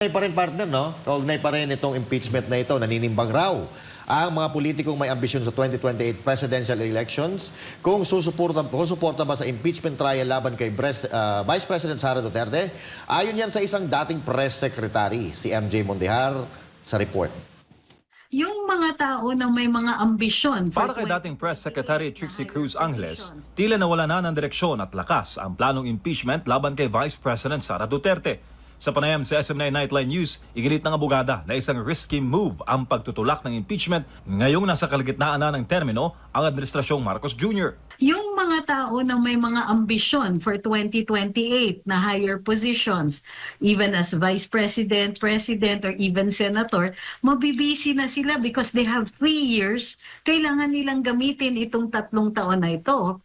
Kaugnay pa rin partner, no? Kaugnay pa rin itong impeachment na ito. Naninimbang raw ang mga politikong may ambisyon sa 2028 presidential elections kung susuporta, susuporta ba sa impeachment trial laban kay Bres- ah, Vice President Sara Duterte. Ayon yan sa isang dating press secretary, si MJ Mondihar, sa report. Yung mga tao na may mga ambisyon Para kay dating Press Secretary Trixie Cruz Angeles, tila nawala na ng direksyon at lakas ang planong impeachment laban kay Vice President Sara Duterte. Sa panayam sa SM9 Nightline News, iginit ng abogada na isang risky move ang pagtutulak ng impeachment ngayong nasa kalagitnaan na ng termino ang Administrasyong Marcos Jr. yung mga tao na may mga ambisyon for 2028 na higher positions, even as vice president, president, or even senator, mabibisi na sila because they have three years. Kailangan nilang gamitin itong tatlong taon na ito.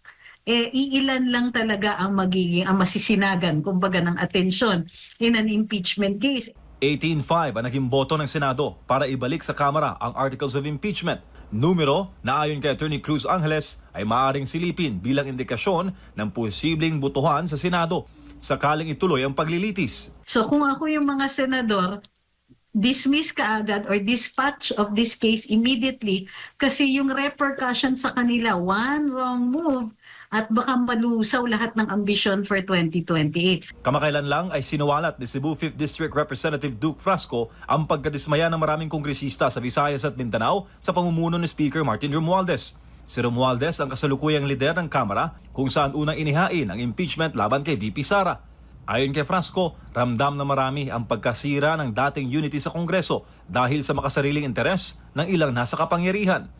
Eh, iilan lang talaga ang magiging, ang masisinagan, kumbaga, ng atensyon in an impeachment case. 18-5 ang naging boto ng Senado para ibalik sa Kamara ang Articles of Impeachment. Numero na ayon kay Attorney Cruz Angeles ay maaaring silipin bilang indikasyon ng posibleng butuhan sa Senado sakaling ituloy ang paglilitis. So kung ako yung mga senador, dismiss kaagad or dispatch of this case immediately kasi yung repercussion sa kanila, one wrong move at baka malusaw lahat ng ambisyon for 2028. Kamakailan lang ay sinuwalat ni Cebu 5th District Representative Duke Frasco ang pagkadismaya ng maraming kongresista sa Visayas at Mindanao sa pamumuno ni Speaker Martin Romualdez. Si Romualdez ang kasalukuyang lider ng Kamara kung saan unang inihain ang impeachment laban kay VP Sara. Ayon kay Frasco, ramdam na marami ang pagkasira ng dating unity sa Kongreso dahil sa makasariling interes ng ilang nasa kapangyarihan.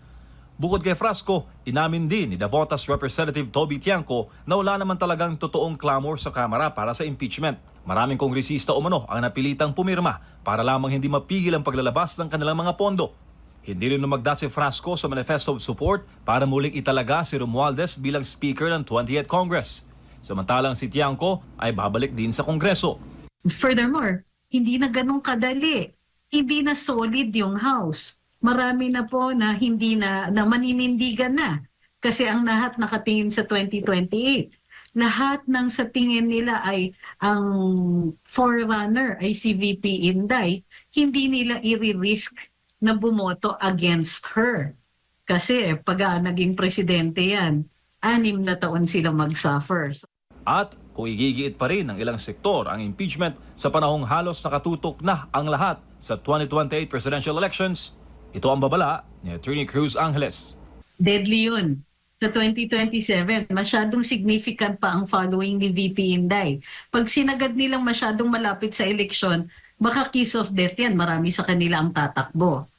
Bukod kay Frasco, inamin din ni Davotas Representative Toby Tiangco na wala naman talagang totoong clamor sa Kamara para sa impeachment. Maraming kongresista umano ang napilitang pumirma para lamang hindi mapigil ang paglalabas ng kanilang mga pondo. Hindi rin lumagda si Frasco sa Manifesto of Support para muling italaga si Romualdez bilang Speaker ng 20th Congress. Samantalang si Tiangco ay babalik din sa Kongreso. Furthermore, hindi na ganun kadali. Hindi na solid yung house. Marami na po na hindi na, na maninindigan na. Kasi ang lahat nakatingin sa 2028. Lahat ng sa tingin nila ay ang forerunner ay si VP Inday. Hindi nila i-risk na bumoto against her. Kasi pag ah, naging presidente yan, anim na taon sila mag-suffer. At kung igigiit pa rin ng ilang sektor ang impeachment sa panahong halos nakatutok na ang lahat sa 2028 presidential elections, ito ang babala ni Attorney Cruz Angeles. deadly yun. Sa 2027, masyadong significant pa ang following ni VP Inday. Pag sinagad nilang masyadong malapit sa eleksyon, baka kiss of death yan. Marami sa kanila ang tatakbo.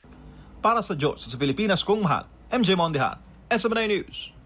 Para sa Diyos sa Pilipinas kung mahal, MJ Mondehan, SMNA News.